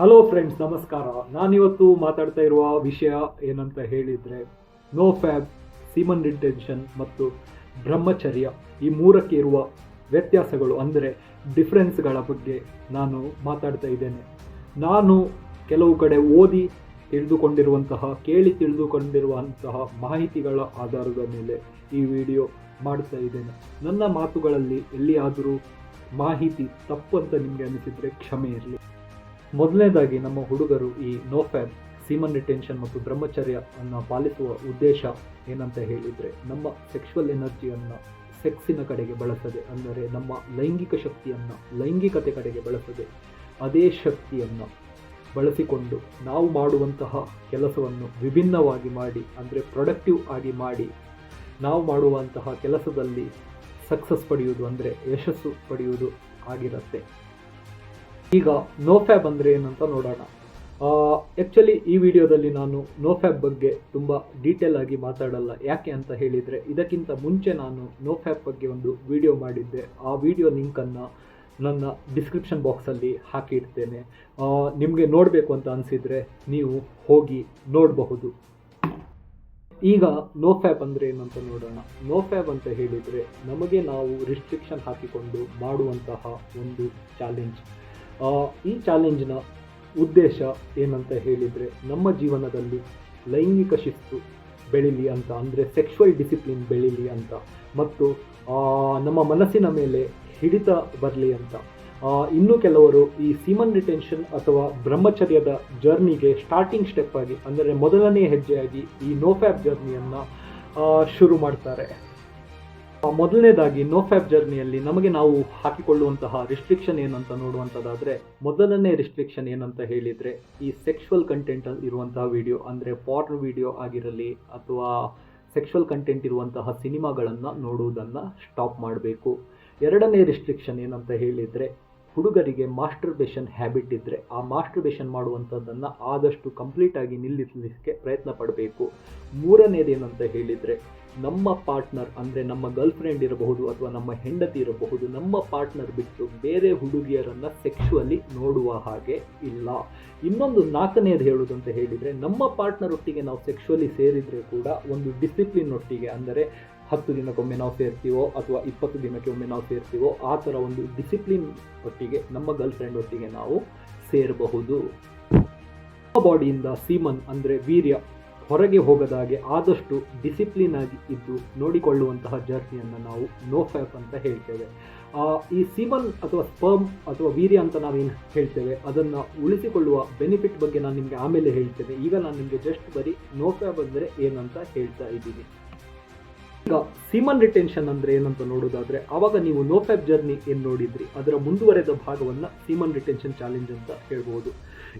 Hello friends ನಮಸ್ಕಾರ. ನಾನಿವತ್ತು ಮಾತಾಡ್ತಾ ಇರುವ ವಿಷಯ ಏನಂತ ಹೇಳಿದರೆ ನೋ ಫ್ಯಾಬ್ ಸೀಮನ್ ರಿಟೆನ್ಷನ್ ಮತ್ತು ಬ್ರಹ್ಮಚರ್ಯ ಈ ಮೂರಕ್ಕೆ ಇರುವ ವ್ಯತ್ಯಾಸಗಳು ಅಂದರೆ ಡಿಫ್ರೆನ್ಸ್ಗಳ ಬಗ್ಗೆ ನಾನು ಮಾತಾಡ್ತಾ ಇದ್ದೇನೆ. ನಾನು ಕೆಲವು ಕಡೆ ಓದಿ ತಿಳಿದುಕೊಂಡಿರುವಂತಹ, ಕೇಳಿ ತಿಳಿದುಕೊಂಡಿರುವಂತಹ ಮಾಹಿತಿಗಳ ಆಧಾರದ ಮೇಲೆ ಈ ವಿಡಿಯೋ ಮಾಡ್ತಾ ಇದ್ದೇನೆ. ನನ್ನ ಮಾತುಗಳಲ್ಲಿ ಎಲ್ಲಿಯಾದರೂ ಮಾಹಿತಿ ತಪ್ಪು ಅಂತ ನಿಮಗೆ ಅನಿಸಿದರೆ ಕ್ಷಮೆ ಇರಲಿ. ಮೊದಲನೇದಾಗಿ ನಮ್ಮ ಹುಡುಗರು ಈ ನೋ ಫ್ಯಾಬ್ ಸೀಮನ್ ರಿಟೆನ್ಷನ್ ಮತ್ತು ಬ್ರಹ್ಮಚರ್ಯ ಅನ್ನು ಪಾಲಿಸುವ ಉದ್ದೇಶ ಏನಂತ ಹೇಳಿದರೆ ನಮ್ಮ ಸೆಕ್ಷುವಲ್ ಎನರ್ಜಿಯನ್ನು ಸೆಕ್ಸಿನ ಕಡೆಗೆ ಬಳಸದೆ ಅಂದರೆ ನಮ್ಮ ಲೈಂಗಿಕ ಶಕ್ತಿಯನ್ನು ಲೈಂಗಿಕತೆ ಕಡೆಗೆ ಬಳಸದೆ ಅದೇ ಶಕ್ತಿಯನ್ನು ಬಳಸಿಕೊಂಡು ನಾವು ಮಾಡುವಂತಹ ಕೆಲಸವನ್ನು ವಿಭಿನ್ನವಾಗಿ ಮಾಡಿ ಅಂದರೆ ಪ್ರೊಡಕ್ಟಿವ್ ಆಗಿ ಮಾಡಿ ನಾವು ಮಾಡುವಂತಹ ಕೆಲಸದಲ್ಲಿ ಸಕ್ಸಸ್ ಪಡೆಯುವುದು ಅಂದರೆ ಯಶಸ್ಸು ಪಡೆಯುವುದು ಆಗಿರುತ್ತೆ. ಈಗ ನೋ ಫ್ಯಾಬ್ ಅಂದರೆ ಏನಂತ ನೋಡೋಣ. ಆ್ಯಕ್ಚುಲಿ ಈ ವಿಡಿಯೋದಲ್ಲಿ ನಾನು ನೋ ಫ್ಯಾಬ್ ಬಗ್ಗೆ ತುಂಬ ಡೀಟೇಲ್ ಆಗಿ ಮಾತಾಡಲ್ಲ. ಯಾಕೆ ಅಂತ ಹೇಳಿದರೆ, ಇದಕ್ಕಿಂತ ಮುಂಚೆ ನಾನು ನೋ ಫ್ಯಾಬ್ ಬಗ್ಗೆ ಒಂದು ವಿಡಿಯೋ ಮಾಡಿದ್ದೆ. ಆ ವಿಡಿಯೋ ಲಿಂಕನ್ನು ನನ್ನ ಡಿಸ್ಕ್ರಿಪ್ಷನ್ ಬಾಕ್ಸಲ್ಲಿ ಹಾಕಿಡ್ತೇನೆ. ನಿಮಗೆ ನೋಡಬೇಕು ಅಂತ ಅನಿಸಿದರೆ ನೀವು ಹೋಗಿ ನೋಡಬಹುದು. ಈಗ ನೋ ಫ್ಯಾಬ್ ಅಂದರೆ ಏನಂತ ನೋಡೋಣ. ನೋ ಫ್ಯಾಬ್ ಅಂತ ಹೇಳಿದರೆ ನಮಗೆ ನಾವು ರಿಸ್ಟ್ರಿಕ್ಷನ್ ಹಾಕಿಕೊಂಡು ಮಾಡುವಂತಹ ಒಂದು ಚಾಲೆಂಜ್ ಈ ಚಾಲೆಂಜ್ನ ಉದ್ದೇಶ ಏನಂತ ಹೇಳಿದರೆ ನಮ್ಮ ಜೀವನದಲ್ಲಿ ಲೈಂಗಿಕ ಶಿಸ್ತು ಬೆಳೀಲಿ ಅಂತ, ಅಂದರೆ ಸೆಕ್ಷುವಲ್ ಡಿಸಿಪ್ಲಿನ್ ಬೆಳೀಲಿ ಅಂತ, ಮತ್ತು ನಮ್ಮ ಮನಸ್ಸಿನ ಮೇಲೆ ಹಿಡಿತ ಬರಲಿ ಅಂತ. ಇನ್ನೂ ಕೆಲವರು ಈ ಸೀಮನ್ ರಿಟೆನ್ಷನ್ ಅಥವಾ ಬ್ರಹ್ಮಚರ್ಯದ ಜರ್ನಿಗೆ ಸ್ಟಾರ್ಟಿಂಗ್ ಸ್ಟೆಪ್ ಆಗಿ, ಅಂದರೆ ಮೊದಲನೇ ಹೆಜ್ಜೆಯಾಗಿ ಈ ನೋಫ್ಯಾಬ್ ಜರ್ನಿಯನ್ನು ಶುರು ಮಾಡ್ತಾರೆ. ಮೊದಲನೇದಾಗಿ ನೋ ಫ್ಯಾಬ್ ಜರ್ನಿಯಲ್ಲಿ ನಮಗೆ ನಾವು ಹಾಕಿಕೊಳ್ಳುವಂತಹ ರಿಸ್ಟ್ರಿಕ್ಷನ್ ಏನಂತ ನೋಡುವಂಥದ್ದಾದರೆ ಮೊದಲನೇ ರಿಸ್ಟ್ರಿಕ್ಷನ್ ಏನಂತ ಹೇಳಿದರೆ, ಈ ಸೆಕ್ಷುವಲ್ ಕಂಟೆಂಟ್ ಇರುವಂತಹ ವಿಡಿಯೋ ಅಂದರೆ ಪಾರ್ನ್ ವಿಡಿಯೋ ಆಗಿರಲಿ ಅಥವಾ ಸೆಕ್ಷುವಲ್ ಕಂಟೆಂಟ್ ಇರುವಂತಹ ಸಿನಿಮಾಗಳನ್ನು ನೋಡುವುದನ್ನು ಸ್ಟಾಪ್ ಮಾಡಬೇಕು. ಎರಡನೇ ರಿಸ್ಟ್ರಿಕ್ಷನ್ ಏನಂತ ಹೇಳಿದರೆ, ಹುಡುಗರಿಗೆ ಮಾಸ್ಟರ್ಬೇಷನ್ ಹ್ಯಾಬಿಟ್ ಇದ್ದರೆ ಆ ಮಾಸ್ಟರ್ಬೇಷನ್ ಮಾಡುವಂಥದ್ದನ್ನು ಆದಷ್ಟು ಕಂಪ್ಲೀಟಾಗಿ ನಿಲ್ಲಿಸಲಿಕ್ಕೆ ಪ್ರಯತ್ನ ಪಡಬೇಕು. ಮೂರನೇದೇನಂತ ಹೇಳಿದರೆ ನಮ್ಮ ಪಾರ್ಟ್ನರ್ ಅಂದರೆ ನಮ್ಮ ಗರ್ಲ್ ಫ್ರೆಂಡ್ ಇರಬಹುದು ಅಥವಾ ನಮ್ಮ ಹೆಂಡತಿ ಇರಬಹುದು, ನಮ್ಮ ಪಾರ್ಟ್ನರ್ ಬಿಟ್ಟು ಬೇರೆ ಹುಡುಗಿಯರನ್ನು ಸೆಕ್ಷುವಲಿ ನೋಡುವ ಹಾಗೆ ಇಲ್ಲ. ಇನ್ನೊಂದು ನಾಲ್ಕನೇದು ಹೇಳುವುದಂತ ಹೇಳಿದರೆ, ನಮ್ಮ ಪಾರ್ಟ್ನರ್ ಒಟ್ಟಿಗೆ ನಾವು ಸೆಕ್ಷುವಲಿ ಸೇರಿದರೆ ಕೂಡ ಒಂದು ಡಿಸಿಪ್ಲಿನ್ ಒಟ್ಟಿಗೆ ಅಂದರೆ ಹತ್ತು ದಿನಕ್ಕೊಮ್ಮೆ ನಾವು ಸೇರ್ತೀವೋ ಅಥವಾ ಇಪ್ಪತ್ತು ದಿನಕ್ಕೆ ಒಮ್ಮೆ ನಾವು ಸೇರ್ತೀವೋ, ಆ ಥರ ಒಂದು ಡಿಸಿಪ್ಲಿನ್ ಒಟ್ಟಿಗೆ ನಮ್ಮ ಗರ್ಲ್ ಫ್ರೆಂಡ್ ಒಟ್ಟಿಗೆ ನಾವು ಸೇರಬಹುದು. ಬಾಡಿಯಿಂದ ಸೀಮನ್ ಅಂದರೆ ವೀರ್ಯ. ಹೊರಗೆ ಹೋಗದಾಗೆ ಆದಷ್ಟು ಡಿಸಿಪ್ಲಿನ್ ಆಗಿ ಇದ್ದು ನೋಡಿಕೊಳ್ಳುವಂತಹ ಜರ್ನಿಯನ್ನು ನಾವು ನೋ ಫ್ಯಾಪ್ ಅಂತ ಹೇಳ್ತೇವೆ. ಈ ಸಿಮನ್ ಅಥವಾ ಸ್ಪರ್ಮ್ ಅಥವಾ ವೀರ್ಯ ಅಂತ ನಾವೇನು ಹೇಳ್ತೇವೆ, ಅದನ್ನು ಉಳಿಸಿಕೊಳ್ಳುವ ಬೆನಿಫಿಟ್ ಬಗ್ಗೆ ನಾನು ನಿಮಗೆ ಆಮೇಲೆ ಹೇಳ್ತೇನೆ. ಈಗ ನಾನು ನಿಮಗೆ ಜಸ್ಟ್ ಬರೀ ನೋ ಫ್ಯಾಪ್ ಅಂದರೆ ಏನಂತ ಹೇಳ್ತಾ ಇದ್ದೀನಿ. ಈಗ ಸೀಮನ್ ರಿಟೆನ್ಷನ್ ಅಂದ್ರೆ ಏನಂತ ನೋಡೋದಾದ್ರೆ ಅವಾಗ ನೀವು ನೋ ಫ್ಯಾಬ್ ಜರ್ನಿ ಏನು ನೋಡಿದ್ರಿ? ಅದರ ಮುಂದುವರೆದ ಭಾಗವನ್ನ ಸೀಮನ್ ರಿಟೆನ್ಷನ್ ಚಾಲೆಂಜ್ ಅಂತ ಹೇಳ್ಬೋದು.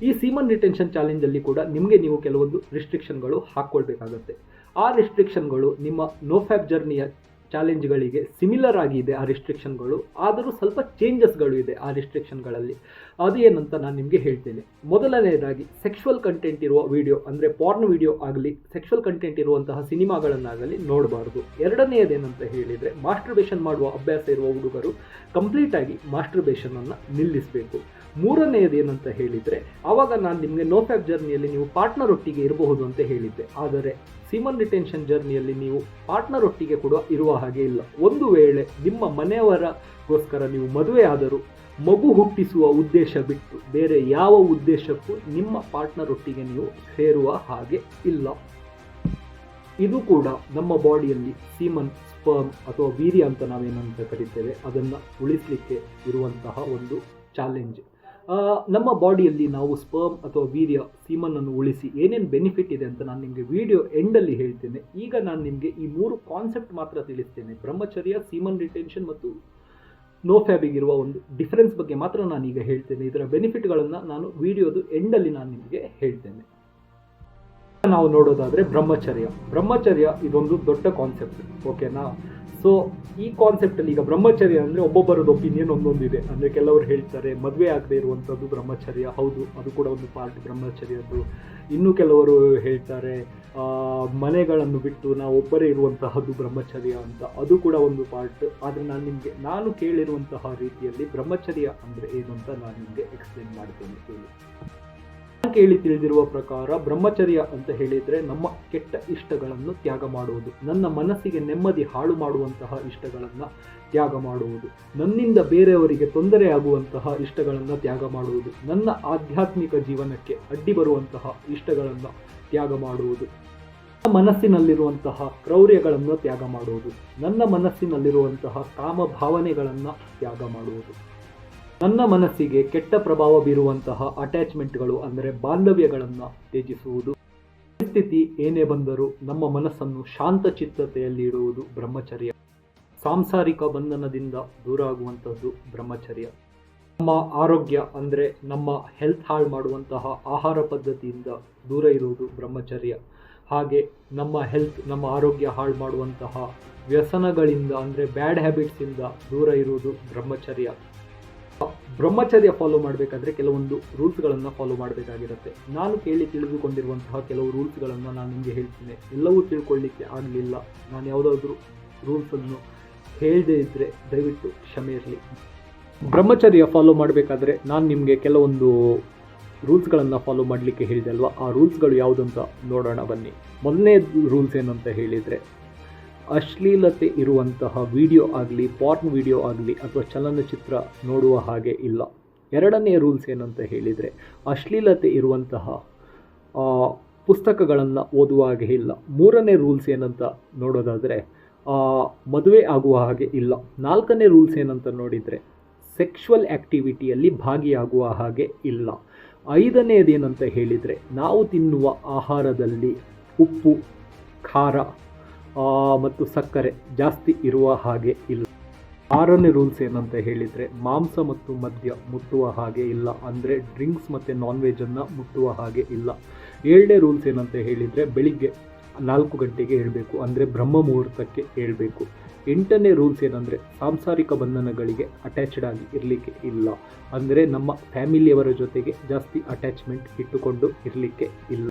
ಈ ಸೀಮನ್ ರಿಟೆನ್ಷನ್ ಚಾಲೆಂಜಲ್ಲಿ ಕೂಡ ನಿಮಗೆ ನೀವು ಕೆಲವೊಂದು ರಿಸ್ಟ್ರಿಕ್ಷನ್ಗಳು ಹಾಕ್ಕೊಳ್ಬೇಕಾಗತ್ತೆ ಆ ರಿಸ್ಟ್ರಿಕ್ಷನ್ಗಳು ನಿಮ್ಮ ನೋ ಫ್ಯಾಬ್ ಜರ್ನಿಯ ಚಾಲೆಂಜ್ಗಳಿಗೆ ಸಿಮಿಲರ್ ಆಗಿದೆ ಆ ರಿಸ್ಟ್ರಿಕ್ಷನ್ಗಳು ಆದರೂ ಸ್ವಲ್ಪ ಚೇಂಜಸ್ಗಳು ಇದೆ ಆ ರಿಸ್ಟ್ರಿಕ್ಷನ್ಗಳಲ್ಲಿ ಅದು ಏನಂತ ನಾನು ನಿಮಗೆ ಹೇಳ್ತೇನೆ. ಮೊದಲನೆಯದಾಗಿ ಸೆಕ್ಷುವಲ್ ಕಂಟೆಂಟ್ ಇರುವ ವಿಡಿಯೋ ಅಂದರೆ ಪಾರ್ನ್ ವಿಡಿಯೋ ಆಗಲಿ ಸೆಕ್ಷುವಲ್ ಕಂಟೆಂಟ್ ಇರುವಂತಹ ಸಿನಿಮಾಗಳನ್ನಾಗಲಿ ನೋಡಬಾರ್ದು. ಎರಡನೆಯದೇನಂತ ಹೇಳಿದರೆ ಮಾಸ್ಟರ್ಬೇಷನ್ ಮಾಡುವ ಅಭ್ಯಾಸ ಇರುವ ಹುಡುಗರು ಕಂಪ್ಲೀಟಾಗಿ ಮಾಸ್ಟರ್ಬೇಷನನ್ನು ನಿಲ್ಲಿಸಬೇಕು. ಮೂರನೆಯದೇನಂತ ಹೇಳಿದರೆ ಆವಾಗ ನಾನು ನಿಮಗೆ ನೋ ಫ್ಯಾಬ್ ಜರ್ನಿಯಲ್ಲಿ ನೀವು ಪಾರ್ಟ್ನರ್ ಒಟ್ಟಿಗೆ ಇರಬಹುದು ಅಂತ ಹೇಳಿದ್ದೆ. ಆದರೆ ಸಿಮನ್ ರಿಟೆನ್ಷನ್ ಜರ್ನಿಯಲ್ಲಿ ನೀವು ಪಾರ್ಟ್ನರ್ ಒಟ್ಟಿಗೆ ಕೂಡ ಇರುವ ಹಾಗೆ ಇಲ್ಲ. ಒಂದು ವೇಳೆ ನಿಮ್ಮ ಮನೆಯವರಗೋಸ್ಕರ ನೀವು ಮದುವೆ ಆದರೂ ಮಗು ಹುಟ್ಟಿಸುವ ಉದ್ದೇಶ ಬಿಟ್ಟು ಬೇರೆ ಯಾವ ಉದ್ದೇಶಕ್ಕೂ ನಿಮ್ಮ ಪಾರ್ಟ್ನರ್ ಒಟ್ಟಿಗೆ ನೀವು ಸೇರುವ ಹಾಗೆ ಇಲ್ಲ. ಇದು ಕೂಡ ನಮ್ಮ ಬಾಡಿಯಲ್ಲಿ ಸೀಮನ್ ಸ್ಪರ್ಮ್ ಅಥವಾ ವೀರ್ಯ ಅಂತ ನಾವೇನಂತ ಕರಿತೇವೆ, ಅದನ್ನು ಉಳಿಸಲಿಕ್ಕೆ ಇರುವಂತಹ ಒಂದು ಚಾಲೆಂಜ್ ನಮ್ಮ ಬಾಡಿಯಲ್ಲಿ ನಾವು ಸ್ಪರ್ಮ್ ಅಥವಾ ವೀರ್ಯ ಸೀಮನನ್ನು ಉಳಿಸಿ ಏನೇನು ಬೆನಿಫಿಟ್ ಇದೆ ಅಂತ ನಾನು ನಿಮಗೆ ವಿಡಿಯೋ ಎಂಡಲ್ಲಿ ಹೇಳ್ತೇನೆ. ಈಗ ನಾನು ನಿಮಗೆ ಈ ಮೂರು ಕಾನ್ಸೆಪ್ಟ್ ಮಾತ್ರ ತಿಳಿಸ್ತೇನೆ. ಬ್ರಹ್ಮಚರ್ಯ ಸೀಮನ್ ರಿಟೆನ್ಷನ್ ಮತ್ತು ನೋ ಫ್ಯಾಬಿಗಿರುವ ಒಂದು ಡಿಫರೆನ್ಸ್ ಬಗ್ಗೆ ಮಾತ್ರ ನಾನೀಗ ಹೇಳ್ತೇನೆ. ಇದರ ಬೆನಿಫಿಟ್ಗಳನ್ನು ನಾನು ವಿಡಿಯೋದು ಎಂಡಲ್ಲಿ ನಾನು ನಿಮಗೆ ಹೇಳ್ತೇನೆ. ನಾವು ನೋಡೋದಾದರೆ ಬ್ರಹ್ಮಚರ್ಯ. ಬ್ರಹ್ಮಚರ್ಯ ಇದೊಂದು ದೊಡ್ಡ ಕಾನ್ಸೆಪ್ಟ್ ಓಕೆನಾ ಸೊ ಈ ಕಾನ್ಸೆಪ್ಟಲ್ಲಿ ಈಗ ಬ್ರಹ್ಮಚರ್ಯ ಅಂದರೆ ಒಬ್ಬೊಬ್ಬರದ್ದು ಒಪಿನಿಯನ್ ಒಂದೊಂದಿದೆ. ಅಂದರೆ ಕೆಲವರು ಹೇಳ್ತಾರೆ, ಮದುವೆ ಆಗದೆ ಇರುವಂಥದ್ದು ಬ್ರಹ್ಮಚರ್ಯ. ಹೌದು, ಅದು ಕೂಡ ಒಂದು ಪಾರ್ಟ್ ಬ್ರಹ್ಮಚರ್ಯದ್ದು. ಇನ್ನು ಕೆಲವರು ಹೇಳ್ತಾರೆ ಮನೆಗಳನ್ನು ಬಿಟ್ಟು ನಾವು ಒಬ್ಬರೇ ಇರುವಂತಹದ್ದು ಬ್ರಹ್ಮಚರ್ಯ ಅಂತ. ಅದು ಕೂಡ ಒಂದು ಪಾರ್ಟ್ ಆದರೆ ನಾನು ನಿಮಗೆ, ನಾನು ಕೇಳಿರುವಂತಹ ರೀತಿಯಲ್ಲಿ ಬ್ರಹ್ಮಚರ್ಯ ಅಂದರೆ ಏನು ಅಂತ ನಾನು ನಿಮಗೆ ಎಕ್ಸ್ಪ್ಲೇನ್ ಮಾಡ್ತೇನೆ ಕೇಳಿ ತಿಳಿದಿರುವ ಪ್ರಕಾರ ಬ್ರಹ್ಮಚರ್ಯ ಅಂತ ಹೇಳಿದರೆ ನಮ್ಮ ಕೆಟ್ಟ ಇಷ್ಟಗಳನ್ನು ತ್ಯಾಗ ಮಾಡುವುದು. ನನ್ನ ಮನಸ್ಸಿಗೆ ನೆಮ್ಮದಿ ಹಾಳು ಮಾಡುವಂತಹ ಇಷ್ಟಗಳನ್ನು ತ್ಯಾಗ ಮಾಡುವುದು. ನನ್ನಿಂದ ಬೇರೆಯವರಿಗೆ ತೊಂದರೆಯಾಗುವಂತಹ ಇಷ್ಟಗಳನ್ನು ತ್ಯಾಗ ಮಾಡುವುದು. ನನ್ನ ಆಧ್ಯಾತ್ಮಿಕ ಜೀವನಕ್ಕೆ ಅಡ್ಡಿ ಬರುವಂತಹ ಇಷ್ಟಗಳನ್ನು ತ್ಯಾಗ ಮಾಡುವುದು. ಮನಸ್ಸಿನಲ್ಲಿರುವಂತಹ ಕ್ರೌರ್ಯಗಳನ್ನು ತ್ಯಾಗ ಮಾಡುವುದು. ನನ್ನ ಮನಸ್ಸಿನಲ್ಲಿರುವಂತಹ ಕಾಮ ಭಾವನೆಗಳನ್ನು ತ್ಯಾಗ ಮಾಡುವುದು. ನನ್ನ ಮನಸ್ಸಿಗೆ ಕೆಟ್ಟ ಪ್ರಭಾವ ಬೀರುವಂತಹ ಅಟ್ಯಾಚ್ಮೆಂಟ್ಗಳು ಅಂದರೆ ಬಾಂಧವ್ಯಗಳನ್ನು ತ್ಯಜಿಸುವುದು. ಪರಿಸ್ಥಿತಿ ಏನೇ ಬಂದರೂ ನಮ್ಮ ಮನಸ್ಸನ್ನು ಶಾಂತ ಚಿತ್ತತೆಯಲ್ಲಿ ಇಡುವುದು ಬ್ರಹ್ಮಚರ್ಯ. ಸಾಂಸಾರಿಕ ಬಂಧನದಿಂದ ದೂರ ಆಗುವಂಥದ್ದು ಬ್ರಹ್ಮಚರ್ಯ. ನಮ್ಮ ಆರೋಗ್ಯ ಅಂದರೆ ನಮ್ಮ ಹೆಲ್ತ್ ಹಾಳು ಮಾಡುವಂತಹ ಆಹಾರ ಪದ್ಧತಿಯಿಂದ ದೂರ ಇರುವುದು ಬ್ರಹ್ಮಚರ್ಯ. ಹಾಗೆ ನಮ್ಮ ಹೆಲ್ತ್ ನಮ್ಮ ಆರೋಗ್ಯ ಹಾಳು ಮಾಡುವಂತಹ ವ್ಯಸನಗಳಿಂದ ಅಂದರೆ ಬ್ಯಾಡ್ ಹ್ಯಾಬಿಟ್ಸಿಂದ ದೂರ ಇರುವುದು ಬ್ರಹ್ಮಚರ್ಯ. ಬ್ರಹ್ಮಚರ್ಯ ಫಾಲೋ ಮಾಡಬೇಕಾದ್ರೆ ಕೆಲವೊಂದು ರೂಲ್ಸ್ಗಳನ್ನು ಫಾಲೋ ಮಾಡಬೇಕಾಗಿರುತ್ತೆ. ನಾನು ಕೇಳಿ ತಿಳಿದುಕೊಂಡಿರುವಂತಹ ಕೆಲವು ರೂಲ್ಸ್ಗಳನ್ನು ನಾನು ನಿಮಗೆ ಹೇಳ್ತೀನಿ. ಎಲ್ಲವೂ ತಿಳ್ಕೊಳ್ಳಿಕ್ಕೆ ಆಗಲಿಲ್ಲ. ನಾನು ಯಾವುದಾದ್ರೂ ರೂಲ್ಸನ್ನು ಹೇಳದೇ ಇದ್ದರೆ ದಯವಿಟ್ಟು ಕ್ಷಮೆ ಇರಲಿ. ಬ್ರಹ್ಮಚರ್ಯ ಫಾಲೋ ಮಾಡಬೇಕಾದ್ರೆ ನಾನು ನಿಮಗೆ ಕೆಲವೊಂದು ರೂಲ್ಸ್ಗಳನ್ನು ಫಾಲೋ ಮಾಡಲಿಕ್ಕೆ ಹೇಳಿದೆ ಅಲ್ವಾ? ಆ ರೂಲ್ಸ್ಗಳು ಯಾವುದಂತ ನೋಡೋಣ ಬನ್ನಿ. ಮೊದಲನೇ ರೂಲ್ಸ್ ಏನಂತ ಹೇಳಿದರೆ ಅಶ್ಲೀಲತೆ ಇರುವಂತಹ ವಿಡಿಯೋ ಆಗಲಿ ಪಾರ್ನ್ ವಿಡಿಯೋ ಆಗಲಿ ಅಥವಾ ಚಲನಚಿತ್ರ ನೋಡುವ ಹಾಗೆ ಇಲ್ಲ. ಎರಡನೇ ರೂಲ್ಸ್ ಏನಂತ ಹೇಳಿದರೆ, ಅಶ್ಲೀಲತೆ ಇರುವಂತಹ ಪುಸ್ತಕಗಳನ್ನು ಓದುವ ಹಾಗೆ ಇಲ್ಲ. ಮೂರನೇ ರೂಲ್ಸ್ ಏನಂತ ನೋಡೋದಾದರೆ ಮದುವೆ ಆಗುವ ಹಾಗೆ ಇಲ್ಲ. ನಾಲ್ಕನೇ ರೂಲ್ಸ್ ಏನಂತ ನೋಡಿದರೆ ಸೆಕ್ಷುವಲ್ ಆ್ಯಕ್ಟಿವಿಟಿಯಲ್ಲಿ ಭಾಗಿಯಾಗುವ ಹಾಗೆ ಇಲ್ಲ. ಐದನೇದೇನಂತ ಹೇಳಿದರೆ, ನಾವು ತಿನ್ನುವ ಆಹಾರದಲ್ಲಿ ಉಪ್ಪು, ಖಾರ ಮತ್ತು ಸಕ್ಕರೆ ಜಾಸ್ತಿ ಇರುವ ಹಾಗೆ ಇಲ್ಲ. ಆರನೇ ರೂಲ್ಸ್ ಏನಂತ ಹೇಳಿದರೆ ಮಾಂಸ ಮತ್ತು ಮದ್ಯ ಮುಟ್ಟುವ ಹಾಗೆ ಇಲ್ಲ ಅಂದರೆ ಡ್ರಿಂಕ್ಸ್ ಮತ್ತು ನಾನ್ ವೆಜನ್ನು ಮುಟ್ಟುವ ಹಾಗೆ ಇಲ್ಲ. ಏಳನೇ ರೂಲ್ಸ್ ಏನಂತ ಹೇಳಿದರೆ ಬೆಳಿಗ್ಗೆ ನಾಲ್ಕು ಗಂಟೆಗೆ ಹೇಳಬೇಕು ಅಂದರೆ ಬ್ರಹ್ಮ ಮುಹೂರ್ತಕ್ಕೆ ಹೇಳಬೇಕು. ಎಂಟನೇ ರೂಲ್ಸ್ ಏನಂದರೆ ಸಾಂಸಾರಿಕ ಬಂಧನಗಳಿಗೆ ಅಟ್ಯಾಚ್ಡ್ ಆಗಿ ಇರಲಿಕ್ಕೆ ಇಲ್ಲ. ಅಂದರೆ ನಮ್ಮ ಫ್ಯಾಮಿಲಿಯವರ ಜೊತೆಗೆ ಜಾಸ್ತಿ ಅಟ್ಯಾಚ್ಮೆಂಟ್ ಇಟ್ಟುಕೊಂಡು ಇರಲಿಕ್ಕೆ ಇಲ್ಲ.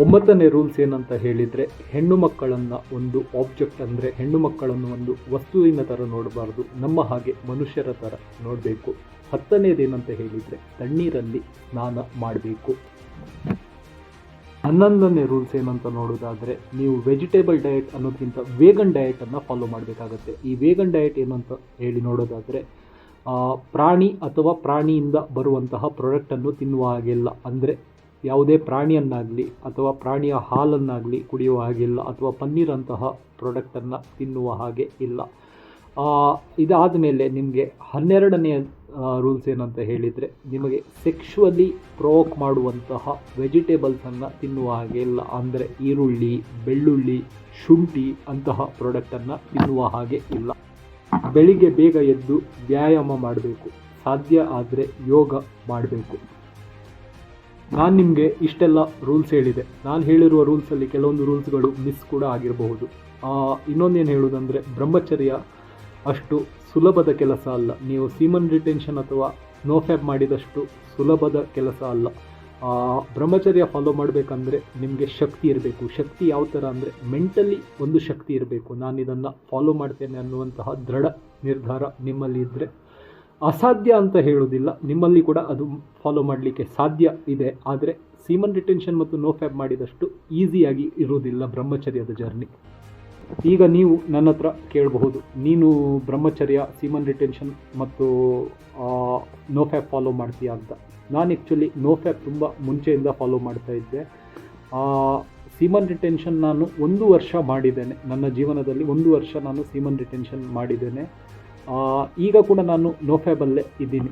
ಒಂಬತ್ತನೇ ರೂಲ್ಸ್ ಏನಂತ ಹೇಳಿದರೆ, ಹೆಣ್ಣು ಮಕ್ಕಳನ್ನು ಒಂದು ಆಬ್ಜೆಕ್ಟ್ ಅಂದರೆ ಹೆಣ್ಣು ಮಕ್ಕಳನ್ನು ಒಂದು ವಸ್ತುವಿನ ಥರ ನೋಡಬಾರ್ದು, ನಮ್ಮ ಹಾಗೆ ಮನುಷ್ಯರ ಥರ ನೋಡಬೇಕು. ಹತ್ತನೇದೇನಂತ ಹೇಳಿದರೆ, ತಣ್ಣೀರಲ್ಲಿ ಸ್ನಾನ ಮಾಡಬೇಕು. ಹನ್ನೊಂದನೇ ರೂಲ್ಸ್ ಏನಂತ ನೋಡೋದಾದರೆ, ನೀವು ವೆಜಿಟೇಬಲ್ ಡಯಟ್ ಅನ್ನೋದಕ್ಕಿಂತ ವೇಗನ್ ಡಯಟನ್ನು ಫಾಲೋ ಮಾಡಬೇಕಾಗತ್ತೆ. ಈ ವೇಗನ್ ಡಯಟ್ ಏನಂತ ಹೇಳಿ ನೋಡೋದಾದರೆ ಪ್ರಾಣಿ ಅಥವಾ ಪ್ರಾಣಿಯಿಂದ ಬರುವಂತಹ ಪ್ರಾಡಕ್ಟನ್ನು ತಿನ್ನುವ ಹಾಗೆಲ್ಲ ಅಂದರೆ ಯಾವುದೇ ಪ್ರಾಣಿಯನ್ನಾಗಲಿ ಅಥವಾ ಪ್ರಾಣಿಯ ಹಾಲನ್ನಾಗಲಿ ಕುಡಿಯುವ ಹಾಗಿಲ್ಲ ಅಥವಾ ಪನ್ನೀರಂತಹ ಪ್ರಾಡಕ್ಟನ್ನು ತಿನ್ನುವ ಹಾಗೆ ಇಲ್ಲ. ಇದಾದ ಮೇಲೆ ನಿಮಗೆ ಹನ್ನೆರಡನೆಯ ರೂಲ್ಸ್ ಏನಂತ ಹೇಳಿದರೆ ನಿಮಗೆ ಸೆಕ್ಷುವಲಿ ಪ್ರೊವೋಕ್ ಮಾಡುವಂತಹ ವೆಜಿಟೇಬಲ್ಸನ್ನು ತಿನ್ನುವ ಹಾಗೆ ಇಲ್ಲ. ಅಂದರೆ ಈರುಳ್ಳಿ, ಬೆಳ್ಳುಳ್ಳಿ, ಶುಂಠಿ ಅಂತಹ ಪ್ರಾಡಕ್ಟನ್ನು ತಿನ್ನುವ ಹಾಗೆ ಇಲ್ಲ. ಬೆಳಿಗ್ಗೆ ಬೇಗ ಎದ್ದು ವ್ಯಾಯಾಮ ಮಾಡಬೇಕು. ಸಾಧ್ಯ ಆದರೆ ಯೋಗ ಮಾಡಬೇಕು. ನಾನು ನಿಮಗೆ ಇಷ್ಟೆಲ್ಲ ರೂಲ್ಸ್ ಹೇಳಿದೆ. ನಾನು ಹೇಳಿರುವ ರೂಲ್ಸಲ್ಲಿ ಕೆಲವೊಂದು ರೂಲ್ಸ್ಗಳು ಮಿಸ್ ಕೂಡ ಆಗಿರಬಹುದು. ಇನ್ನೊಂದೇನು ಹೇಳುವುದಂದರೆ ಬ್ರಹ್ಮಚರ್ಯ ಅಷ್ಟು ಸುಲಭದ ಕೆಲಸ ಅಲ್ಲ. ನೀವು ಸೀಮನ್ ರಿಟೆನ್ಷನ್ ಅಥವಾ ನೋ ಫ್ಯಾಬ್ ಮಾಡಿದಷ್ಟು ಸುಲಭದ ಕೆಲಸ ಅಲ್ಲ. ಬ್ರಹ್ಮಚರ್ಯ ಫಾಲೋ ಮಾಡಬೇಕಂದ್ರೆ ನಿಮಗೆ ಶಕ್ತಿ ಇರಬೇಕು. ಶಕ್ತಿ ಯಾವ ಥರ ಅಂದರೆ ಮೆಂಟಲಿ ಒಂದು ಶಕ್ತಿ ಇರಬೇಕು. ನಾನು ಇದನ್ನು ಫಾಲೋ ಮಾಡ್ತೇನೆ ಅನ್ನುವಂತಹ ದೃಢ ನಿರ್ಧಾರ ನಿಮ್ಮಲ್ಲಿ ಇದ್ದರೆ ಅಸಾಧ್ಯ ಅಂತ ಹೇಳೋದಿಲ್ಲ ನಿಮ್ಮಲ್ಲಿ ಕೂಡ ಅದು ಫಾಲೋ ಮಾಡಲಿಕ್ಕೆ ಸಾಧ್ಯ ಇದೆ. ಆದರೆ ಸೀಮನ್ ರಿಟೆನ್ಷನ್ ಮತ್ತು ನೋ ಫ್ಯಾಬ್ ಮಾಡಿದಷ್ಟು ಈಸಿಯಾಗಿ ಇರುವುದಿಲ್ಲ ಬ್ರಹ್ಮಚರ್ಯದ ಜರ್ನಿ ಈಗ ನೀವು ನನ್ನ ಹತ್ರ ಕೇಳಬಹುದು. ನೀನು ಬ್ರಹ್ಮಚರ್ಯ ಸೀಮನ್ ರಿಟೆನ್ಷನ್ ಮತ್ತು ನೋ ಫ್ಯಾಬ್ ಫಾಲೋ ಮಾಡ್ತೀಯ ಅಂತ. ನಾನು ಆ್ಯಕ್ಚುಲಿ ನೋ ಫ್ಯಾಬ್ ತುಂಬ ಮುಂಚೆಯಿಂದ ಫಾಲೋ ಮಾಡ್ತಾ ಇದ್ದೆ. ಸೀಮನ್ ರಿಟೆನ್ಷನ್ ನಾನು ಒಂದು ವರ್ಷ ಮಾಡಿದ್ದೇನೆ. ನನ್ನ ಜೀವನದಲ್ಲಿ ಒಂದು ವರ್ಷ ನಾನು ಸೀಮನ್ ರಿಟೆನ್ಷನ್ ಮಾಡಿದ್ದೇನೆ. ಈಗ ಕೂಡ ನಾನು ನೋ ಫ್ಯಾಬಲ್ಲೇ ಇದ್ದೀನಿ.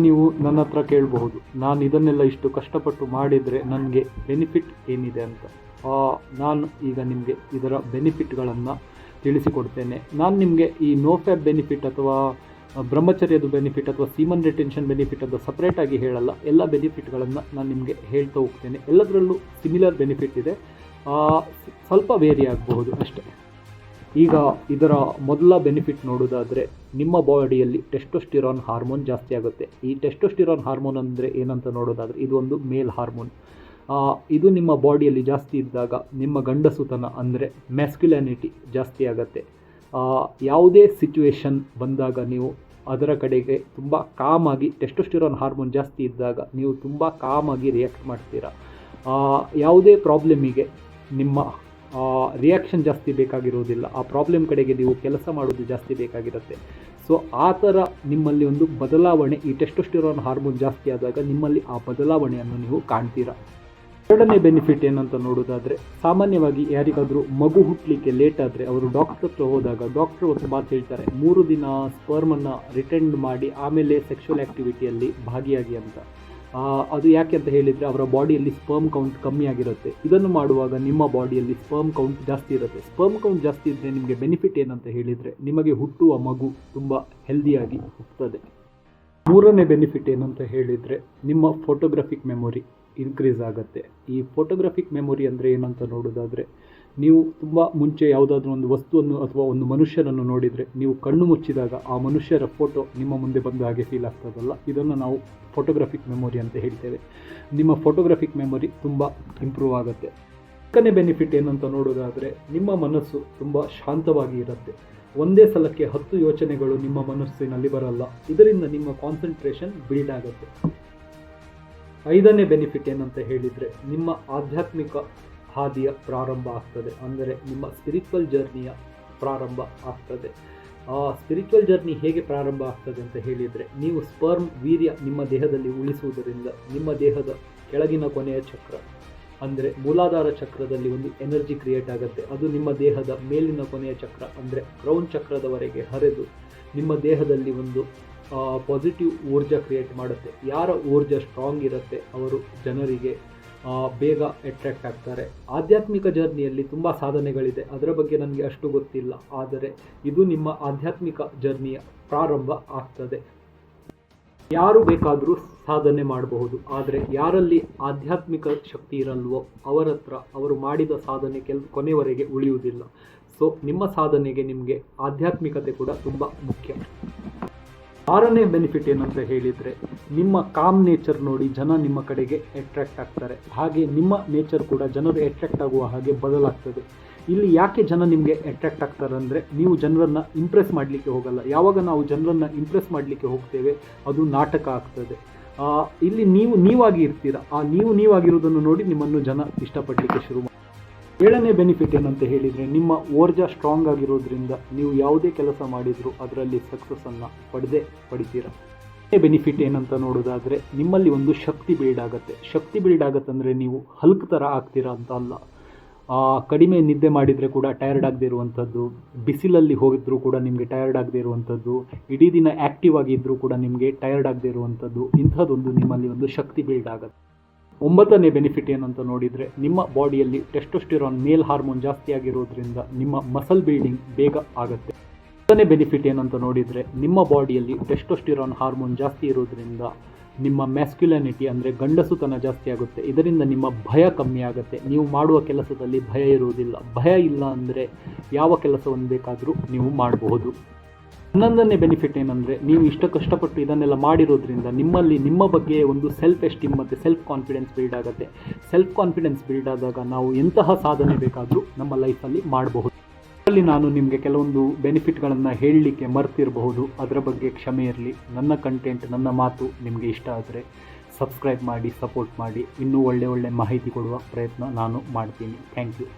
ನೀವು ನನ್ನ ಹತ್ರ ಕೇಳಬಹುದು. ನಾನು ಇದನ್ನೆಲ್ಲ ಇಷ್ಟು ಕಷ್ಟಪಟ್ಟು ಮಾಡಿದರೆ ನನಗೆ ಬೆನಿಫಿಟ್ ಏನಿದೆ ಅಂತ. ನಾನು ಈಗ ನಿಮಗೆ ಇದರ ಬೆನಿಫಿಟ್ಗಳನ್ನು ತಿಳಿಸಿಕೊಡ್ತೇನೆ. ನಾನು ನಿಮಗೆ ಈ ನೋ ಫ್ಯಾಬ್ ಬೆನಿಫಿಟ್ ಅಥವಾ ಬ್ರಹ್ಮಚರ್ಯದ ಬೆನಿಫಿಟ್ ಅಥವಾ ಸೀಮನ್ ರಿಟೆನ್ಷನ್ ಬೆನಿಫಿಟ್ ಅಂತ ಸಪ್ರೇಟಾಗಿ ಹೇಳಲ್ಲ. ಎಲ್ಲ ಬೆನಿಫಿಟ್ಗಳನ್ನು ನಾನು ನಿಮಗೆ ಹೇಳ್ತಾ ಹೋಗ್ತೇನೆ. ಎಲ್ಲದರಲ್ಲೂ ಸಿಮಿಲರ್ ಬೆನಿಫಿಟ್ ಇದೆ. ಸ್ವಲ್ಪ ವೇರಿ ಆಗಬಹುದು ಅಷ್ಟೇ. ಈಗ ಇದರ ಮೊದಲ ಬೆನಿಫಿಟ್ ನೋಡೋದಾದರೆ ನಿಮ್ಮ ಬಾಡಿಯಲ್ಲಿ ಟೆಸ್ಟೋಸ್ಟಿರಾನ್ ಹಾರ್ಮೋನ್ ಜಾಸ್ತಿ ಆಗುತ್ತೆ. ಈ ಟೆಸ್ಟೋಸ್ಟಿರಾನ್ ಹಾರ್ಮೋನ್ ಅಂದರೆ ಏನಂತ ನೋಡೋದಾದರೆ ಇದು ಒಂದು ಮೇಲ್ ಹಾರ್ಮೋನ್ ಇದು ನಿಮ್ಮ ಬಾಡಿಯಲ್ಲಿ ಜಾಸ್ತಿ ಇದ್ದಾಗ ನಿಮ್ಮ ಗಂಡಸುತನ ಅಂದರೆ ಮ್ಯಾಸ್ಕ್ಯುಲ್ಯಾನಿಟಿ ಜಾಸ್ತಿ ಆಗುತ್ತೆ. ಯಾವುದೇ ಸಿಚುವೇಶನ್ ಬಂದಾಗ ನೀವು ಅದರ ಕಡೆಗೆ ತುಂಬ ಕಾಮಾಗಿ ಟೆಸ್ಟೋಸ್ಟಿರಾನ್ ಹಾರ್ಮೋನ್ ಜಾಸ್ತಿ ಇದ್ದಾಗ ನೀವು ತುಂಬ ಕಾಮಾಗಿ ರಿಯಾಕ್ಟ್ ಮಾಡ್ತೀರಾ. ಯಾವುದೇ ಪ್ರಾಬ್ಲಮಿಗೆ ನಿಮ್ಮ ರಿಯಾಕ್ಷನ್ ಜಾಸ್ತಿ ಬೇಕಾಗಿರೋದಿಲ್ಲ ಆ ಪ್ರಾಬ್ಲಮ್ ಕಡೆಗೆ ನೀವು ಕೆಲಸ ಮಾಡೋದು ಜಾಸ್ತಿ ಬೇಕಾಗಿರುತ್ತೆ. ಸೊ ಆ ಥರ ನಿಮ್ಮಲ್ಲಿ ಒಂದು ಬದಲಾವಣೆ, ಈ ಟೆಸ್ಟೋಸ್ಟಿರೋನ್ ಹಾರ್ಮೋನ್ ಜಾಸ್ತಿ ಆದಾಗ ನಿಮ್ಮಲ್ಲಿ ಆ ಬದಲಾವಣೆಯನ್ನು ನೀವು ಕಾಣ್ತೀರಾ? ಎರಡನೇ ಬೆನಿಫಿಟ್ ಏನಂತ ನೋಡೋದಾದರೆ ಸಾಮಾನ್ಯವಾಗಿ ಯಾರಿಗಾದರೂ ಮಗು ಹುಟ್ಟಲಿಕ್ಕೆ ಲೇಟ್ ಆದರೆ ಅವರು ಡಾಕ್ಟರ್ ಹತ್ರ ಹೋದಾಗ ಡಾಕ್ಟರ್ ಒಂದು ಮಾತು ಹೇಳ್ತಾರೆ, ಮೂರು ದಿನ ಸ್ಪರ್ಮನ್ನು ರಿಟರ್ನ್ ಮಾಡಿ ಆಮೇಲೆ ಸೆಕ್ಷುವಲ್ ಆ್ಯಕ್ಟಿವಿಟಿಯಲ್ಲಿ ಭಾಗಿಯಾಗಿ ಅಂತ. ಅದು ಯಾಕೆ ಅಂತ ಹೇಳಿದರೆ ಅವರ ಬಾಡಿಯಲ್ಲಿ ಸ್ಪರ್ಮ್ ಕೌಂಟ್ ಕಮ್ಮಿ ಆಗಿರುತ್ತೆ. ಇದನ್ನು ಮಾಡುವಾಗ ನಿಮ್ಮ ಬಾಡಿಯಲ್ಲಿ ಸ್ಪರ್ಮ್ ಕೌಂಟ್ ಜಾಸ್ತಿ ಇರುತ್ತೆ. ಸ್ಪರ್ಮ್ ಕೌಂಟ್ ಜಾಸ್ತಿ ಇದ್ದರೆ ನಿಮಗೆ ಬೆನಿಫಿಟ್ ಏನಂತ ಹೇಳಿದರೆ ನಿಮಗೆ ಹುಟ್ಟುವ ಮಗು ತುಂಬ ಹೆಲ್ದಿಯಾಗಿ ಹುಟ್ಟುತ್ತದೆ. ಮೂರನೇ ಬೆನಿಫಿಟ್ ಏನಂತ ಹೇಳಿದರೆ ನಿಮ್ಮ ಫೋಟೋಗ್ರಫಿಕ್ ಮೆಮೊರಿ ಇನ್ಕ್ರೀಸ್ ಆಗುತ್ತೆ. ಈ ಫೋಟೋಗ್ರಫಿಕ್ ಮೆಮೊರಿ ಅಂದರೆ ಏನಂತ ನೋಡೋದಾದರೆ, ನೀವು ತುಂಬ ಮುಂಚೆ ಯಾವುದಾದ್ರೂ ಒಂದು ವಸ್ತುವನ್ನು ಅಥವಾ ಒಂದು ಮನುಷ್ಯನನ್ನು ನೋಡಿದರೆ, ನೀವು ಕಣ್ಣು ಮುಚ್ಚಿದಾಗ ಆ ಮನುಷ್ಯರ ಫೋಟೋ ನಿಮ್ಮ ಮುಂದೆ ಬಂದ ಹಾಗೆ ಫೀಲ್ ಆಗ್ತದಲ್ಲ? ಇದನ್ನು ನಾವು ಫೋಟೋಗ್ರಫಿಕ್ ಮೆಮೊರಿ ಅಂತ ಹೇಳ್ತೇವೆ. ನಿಮ್ಮ ಫೋಟೋಗ್ರಫಿಕ್ ಮೆಮೊರಿ ತುಂಬ ಇಂಪ್ರೂವ್ ಆಗುತ್ತೆ. ಚಿಕ್ಕನೇ ಬೆನಿಫಿಟ್ ಏನಂತ ನೋಡೋದಾದರೆ, ನಿಮ್ಮ ಮನಸ್ಸು ತುಂಬ ಶಾಂತವಾಗಿ ಇರುತ್ತೆ. ಒಂದೇ ಸಲಕ್ಕೆ ಹತ್ತು ಯೋಚನೆಗಳು ನಿಮ್ಮ ಮನಸ್ಸಿನಲ್ಲಿ ಬರಲ್ಲ. ಇದರಿಂದ ನಿಮ್ಮ ಕಾನ್ಸಂಟ್ರೇಷನ್ ಬಿಲ್ಡ್ ಆಗುತ್ತೆ. ಐದನೇ ಬೆನಿಫಿಟ್ ಏನಂತ ಹೇಳಿದರೆ ನಿಮ್ಮ ಆಧ್ಯಾತ್ಮಿಕ ಹಾದಿಯ ಪ್ರಾರಂಭ ಆಗ್ತದೆ. ಅಂದರೆ ನಿಮ್ಮ ಸ್ಪಿರಿಚುವಲ್ ಜರ್ನಿಯ ಪ್ರಾರಂಭ ಆಗ್ತದೆ. ಆ ಸ್ಪಿರಿಚುವಲ್ ಜರ್ನಿ ಹೇಗೆ ಪ್ರಾರಂಭ ಆಗ್ತದೆ ಅಂತ ಹೇಳಿದರೆ, ನೀವು ಸ್ಪರ್ಮ್ ವೀರ್ಯ ನಿಮ್ಮ ದೇಹದಲ್ಲಿ ಉಳಿಸುವುದರಿಂದ ನಿಮ್ಮ ದೇಹದ ಕೆಳಗಿನ ಕೊನೆಯ ಚಕ್ರ, ಅಂದರೆ ಮೂಲಾಧಾರ ಚಕ್ರದಲ್ಲಿ ಒಂದು ಎನರ್ಜಿ ಕ್ರಿಯೇಟ್ ಆಗುತ್ತೆ. ಅದು ನಿಮ್ಮ ದೇಹದ ಮೇಲಿನ ಕೊನೆಯ ಚಕ್ರ, ಅಂದರೆ ಕ್ರೌನ್ ಚಕ್ರದವರೆಗೆ ಹರಿದು ನಿಮ್ಮ ದೇಹದಲ್ಲಿ ಒಂದು ಪಾಸಿಟಿವ್ ಊರ್ಜಾ ಕ್ರಿಯೇಟ್ ಮಾಡುತ್ತೆ. ಯಾರ ಊರ್ಜಾ ಸ್ಟ್ರಾಂಗ್ ಇರುತ್ತೆ, ಅವರು ಜನರಿಗೆ ಬೇಗ ಅಟ್ರ್ಯಾಕ್ಟ್ ಆಗ್ತಾರೆ. ಆಧ್ಯಾತ್ಮಿಕ ಜರ್ನಿಯಲ್ಲಿ ತುಂಬ ಸಾಧನೆಗಳಿದೆ. ಅದರ ಬಗ್ಗೆ ನನಗೆ ಅಷ್ಟು ಗೊತ್ತಿಲ್ಲ. ಆದರೆ ಇದು ನಿಮ್ಮ ಆಧ್ಯಾತ್ಮಿಕ ಜರ್ನಿಯ ಪ್ರಾರಂಭ ಆಗ್ತದೆ. ಯಾರು ಬೇಕಾದರೂ ಸಾಧನೆ ಮಾಡಬಹುದು. ಆದರೆ ಯಾರಲ್ಲಿ ಆಧ್ಯಾತ್ಮಿಕ ಶಕ್ತಿ ಇರಲ್ವೋ ಅವರ ಹತ್ರ ಅವರು ಮಾಡಿದ ಸಾಧನೆ ಕೆಲ್, ಕೊನೆವರೆಗೆ ಉಳಿಯುವುದಿಲ್ಲ. ಸೊ ನಿಮ್ಮ ಸಾಧನೆಗೆ ನಿಮಗೆ ಆಧ್ಯಾತ್ಮಿಕತೆ ಕೂಡ ತುಂಬ ಮುಖ್ಯ. ಆರನೇ ಬೆನಿಫಿಟ್ ಏನಂತ ಹೇಳಿದರೆ, ನಿಮ್ಮ ಕಾಮ್ ನೇಚರ್ ನೋಡಿ ಜನ ನಿಮ್ಮ ಕಡೆಗೆ ಅಟ್ರಾಕ್ಟ್ ಆಗ್ತಾರೆ. ಹಾಗೆ ನಿಮ್ಮ ನೇಚರ್ ಕೂಡ ಜನರು ಅಟ್ರಾಕ್ಟ್ ಆಗುವ ಹಾಗೆ ಬದಲಾಗ್ತದೆ. ಇಲ್ಲಿ ಯಾಕೆ ಜನ ನಿಮಗೆ ಅಟ್ರಾಕ್ಟ್ ಆಗ್ತಾರೆ ಅಂದರೆ, ನೀವು ಜನರನ್ನು ಇಂಪ್ರೆಸ್ ಮಾಡಲಿಕ್ಕೆ ಹೋಗಲ್ಲ. ಯಾವಾಗ ನಾವು ಜನರನ್ನು ಇಂಪ್ರೆಸ್ ಮಾಡಲಿಕ್ಕೆ ಹೋಗ್ತೇವೆ, ಅದು ನಾಟಕ ಆಗ್ತದೆ. ಇಲ್ಲಿ ನೀವು, ನೀವಾಗಿ ಇರ್ತೀರ? ಆ, ನೀವು ನೀವಾಗಿರುವುದನ್ನು ನೋಡಿ ನಿಮ್ಮನ್ನು ಜನ ಇಷ್ಟಪಡಲಿಕ್ಕೆ ಶುರು. ಏಳನೇ ಬೆನಿಫಿಟ್ ಏನಂತ ಹೇಳಿದರೆ, ನಿಮ್ಮ ಓರ್ಜಾ ಸ್ಟ್ರಾಂಗ್ ಆಗಿರೋದ್ರಿಂದ ನೀವು ಯಾವುದೇ ಕೆಲಸ ಮಾಡಿದರೂ ಅದರಲ್ಲಿ ಸಕ್ಸಸ್ಸನ್ನು ಪಡೆದೇ ಪಡಿತೀರ? ಬೆನಿಫಿಟ್ ಏನಂತ ನೋಡೋದಾದರೆ, ನಿಮ್ಮಲ್ಲಿ ಒಂದು ಶಕ್ತಿ ಬಿಲ್ಡ್ ಆಗುತ್ತೆ. ಶಕ್ತಿ ಬಿಲ್ಡ್ ಆಗುತ್ತಂದರೆ ನೀವು ಹಲ್ಕ್ ಥರ ಆಗ್ತೀರಾ ಅಂತ ಅಲ್ಲ. ಕಡಿಮೆ ನಿದ್ದೆ ಮಾಡಿದರೆ ಕೂಡ ಟಯರ್ಡ್ ಆಗದೇ ಇರುವಂಥದ್ದು, ಬಿಸಿಲಲ್ಲಿ ಹೋಗಿದ್ರೂ ಕೂಡ ನಿಮಗೆ ಟಯರ್ಡ್ ಆಗದೇ ಇರುವಂಥದ್ದು, ಇಡೀ ದಿನ ಆ್ಯಕ್ಟಿವ್ ಆಗಿದ್ದರೂ ಕೂಡ ನಿಮಗೆ ಟಯರ್ಡ್ ಆಗದೇ ಇರುವಂಥದ್ದು, ಇಂಥದ್ದೊಂದು ನಿಮ್ಮಲ್ಲಿ ಒಂದು ಶಕ್ತಿ ಬಿಲ್ಡ್ ಆಗುತ್ತೆ. ಒಂಬತ್ತನೇ ಬೆನಿಫಿಟ್ ಏನಂತ ನೋಡಿದರೆ, ನಿಮ್ಮ ಬಾಡಿಯಲ್ಲಿ ಟೆಸ್ಟೋಸ್ಟಿರಾನ್ ಮೇಲ್ ಹಾರ್ಮೋನ್ ಜಾಸ್ತಿ ಆಗಿರೋದ್ರಿಂದ ನಿಮ್ಮ ಮಸಲ್ ಬಿಲ್ಡಿಂಗ್ ಬೇಗ ಆಗುತ್ತೆ. ಹತ್ತನೇ ಬೆನಿಫಿಟ್ ಏನಂತ ನೋಡಿದರೆ, ನಿಮ್ಮ ಬಾಡಿಯಲ್ಲಿ ಟೆಸ್ಟೋಸ್ಟಿರಾನ್ ಹಾರ್ಮೋನ್ ಜಾಸ್ತಿ ಇರೋದ್ರಿಂದ ನಿಮ್ಮ ಮ್ಯಾಸ್ಕ್ಯುಲಾನಿಟಿ ಅಂದರೆ ಗಂಡಸುತನ ಜಾಸ್ತಿ ಆಗುತ್ತೆ. ಇದರಿಂದ ನಿಮ್ಮ ಭಯ ಕಮ್ಮಿ ಆಗುತ್ತೆ. ನೀವು ಮಾಡುವ ಕೆಲಸದಲ್ಲಿ ಭಯ ಇರುವುದಿಲ್ಲ. ಭಯ ಇಲ್ಲ ಅಂದರೆ ಯಾವ ಕೆಲಸವನ್ನು ಬೇಕಾದರೂ ನೀವು ಮಾಡಬಹುದು. ಹನ್ನೊಂದನೇ ಬೆನಿಫಿಟ್ ಏನಂದರೆ, ನೀವು ಇಷ್ಟು ಕಷ್ಟಪಟ್ಟು ಇದನ್ನೆಲ್ಲ ಮಾಡಿರೋದ್ರಿಂದ ನಿಮ್ಮಲ್ಲಿ ನಿಮ್ಮ ಬಗ್ಗೆ ಒಂದು ಸೆಲ್ಫ್ ಎಸ್ಟೀಮ್ ಮತ್ತು ಸೆಲ್ಫ್ ಕಾನ್ಫಿಡೆನ್ಸ್ ಬಿಲ್ಡ್ ಆಗುತ್ತೆ. ಸೆಲ್ಫ್ ಕಾನ್ಫಿಡೆನ್ಸ್ ಬಿಲ್ಡ್ ಆದಾಗ ನಾವು ಎಂತಹ ಸಾಧನೆ ಬೇಕಾದರೂ ನಮ್ಮ ಲೈಫಲ್ಲಿ ಮಾಡಬಹುದು. ಅಲ್ಲಿ ನಾನು ನಿಮಗೆ ಕೆಲವೊಂದು ಬೆನಿಫಿಟ್ಗಳನ್ನು ಹೇಳಲಿಕ್ಕೆ ಮರ್ತಿರಬಹುದು. ಅದರ ಬಗ್ಗೆ ಕ್ಷಮೆ ಇರಲಿ. ನನ್ನ ಕಂಟೆಂಟ್ ನನ್ನ ಮಾತು ನಿಮಗೆ ಇಷ್ಟ ಆದರೆ ಸಬ್ಸ್ಕ್ರೈಬ್ ಮಾಡಿ ಸಪೋರ್ಟ್ ಮಾಡಿ. ಇನ್ನೂ ಒಳ್ಳೆ ಒಳ್ಳೆ ಮಾಹಿತಿ ಕೊಡುವ ಪ್ರಯತ್ನ ನಾನು ಮಾಡ್ತೀನಿ. Thank you